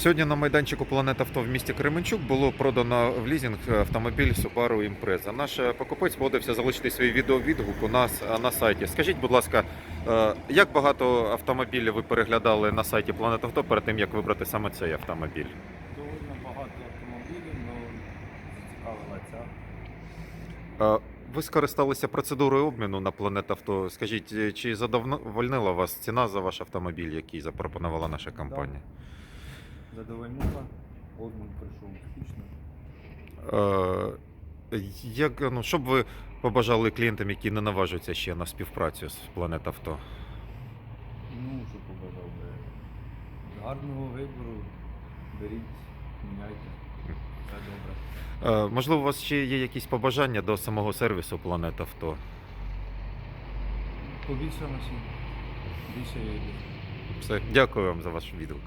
Сьогодні на майданчику Планета Авто в місті Кременчук було продано в лізинг автомобіль Subaru Impreza. Наш е, покупець погодився залишити свій відеовідгук у нас е, на сайті. Скажіть, будь ласка, е, як багато автомобілів ви переглядали на сайті Планета Авто перед тим, як вибрати саме цей автомобіль? Довольно багато автомобілів, але зацікавила ця. Ви скористалися процедурою обміну на Планета Авто. Скажіть, чи задовольнила вас ціна за ваш автомобіль, який запропонувала наша компанія? Задовольнила, обмін пройшов успішно. Е, Як, ну, що б ви побажали клієнтам, які не наважуються ще на співпрацю з Планет Авто? Ну, що побажав би. Гарного вибору, беріть, міняйте. Все добре. Е, Можливо, у вас ще є якісь побажання до самого сервісу Планет Авто? Побільше машин, більше їде. Все, дякую вам за ваш відгук.